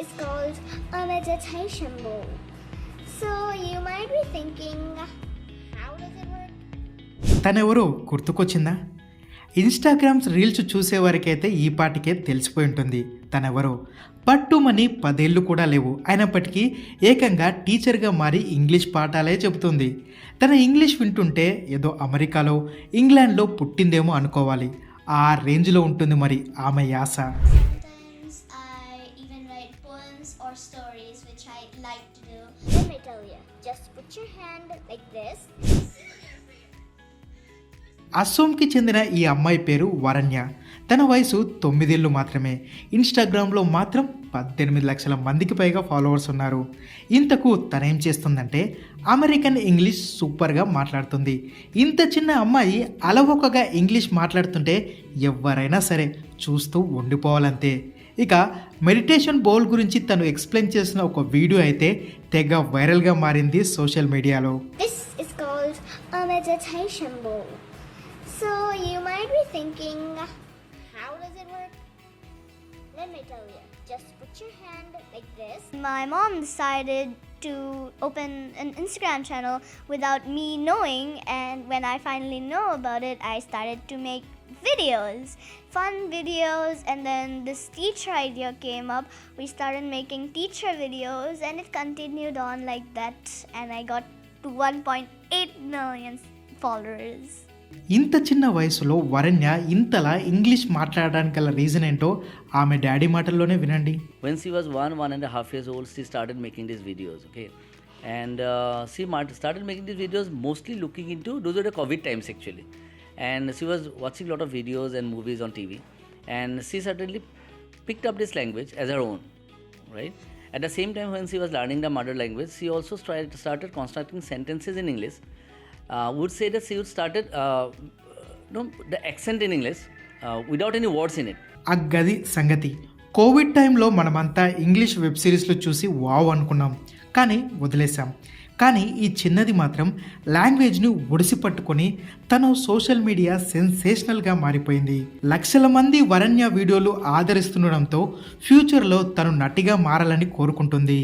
is called a meditation bowl. So you might be thinking, how does it work? తనెవరో గుర్తుకొచ్చిందా? Instagrams reels చూసేవారికైతే ఈ పాటికే తెలిసిపోయి ఉంటుంది తనెవరో. పట్టుమని పదేళ్ళు కూడా లేవు. అయినప్పటికీ ఏకంగా టీచర్గా మారి ఇంగ్లీష్ పాఠాలే చెబుతుంది. తన ఇంగ్లీష్ వింటుంటే ఏదో అమెరికాలో ఇంగ్లాండ్లో పుట్టిందేమో అనుకోవాలి. ఆ రేంజ్లో ఉంటుంది మరి ఆమె యాస. Even write poems or stories, which I like to do. Let me tell you, just put your hand like this. అస్సోంకి చెందిన ఈ అమ్మాయి పేరు వరణ్య. తన వయసు తొమ్మిదేళ్ళు మాత్రమే. ఇన్స్టాగ్రామ్లో మాత్రం పద్దెనిమిది లక్షల మందికి పైగా ఫాలోవర్స్ ఉన్నారు. ఇంతకు తనేం చేస్తుందంటే అమెరికన్ ఇంగ్లీష్ సూపర్గా మాట్లాడుతుంది. ఇంత చిన్న అమ్మాయి అలవొకగా ఇంగ్లీష్ మాట్లాడుతుంటే ఎవరైనా సరే చూస్తూ ఉండిపోవాలంతే. ఇక మెడిటేషన్ బౌల్ గురించి తను ఎక్స్ప్లెయిన్ చేసిన ఒక వీడియో అయితే తెగ వైరల్గా మారింది సోషల్ మీడియాలో This is called. So you might be thinking, how does it work? Let me tell you. Just put your hand like this. My mom decided to open an Instagram channel without me knowing, and when I finally know about it, I started to make videos, fun videos, and then this teacher idea came up. We started making teacher videos, and it continued on like that, and I got to 1.8 million followers. ఇంత చిన్న వయసులో వరణ్య ఇంతలా English మాట్లాడడానికి గల reason ఏంటో ఆమె daddy మాటల్లోనే వినండి when she was one one and a half years old she started making these videos okay and uh, she mat- started making these videos mostly looking into those were the covid times actually And she was watching a lot of videos and movies on tv and she certainly picked up this language as her own right at the same time when she was learning the mother language she also started, started constructing sentences in english uh, would say that she would started uh, no, the accent in english uh, without any words in it ఆ గది సంగతి Covid టైంలో మనమంతా English web సిరీస్లు చూసి wow అనుకున్నాం కానీ వదిలేసాం కానీ ఈ చిన్నది మాత్రం లాంగ్వేజ్ను ఒడిసి పట్టుకొని తను సోషల్ మీడియా సెన్సేషనల్గా మారిపోయింది. లక్షల మంది వరణ్య వీడియోలు ఆదరిస్తుండడంతో ఫ్యూచర్లో తను నటిగా మారాలని కోరుకుంటుంది.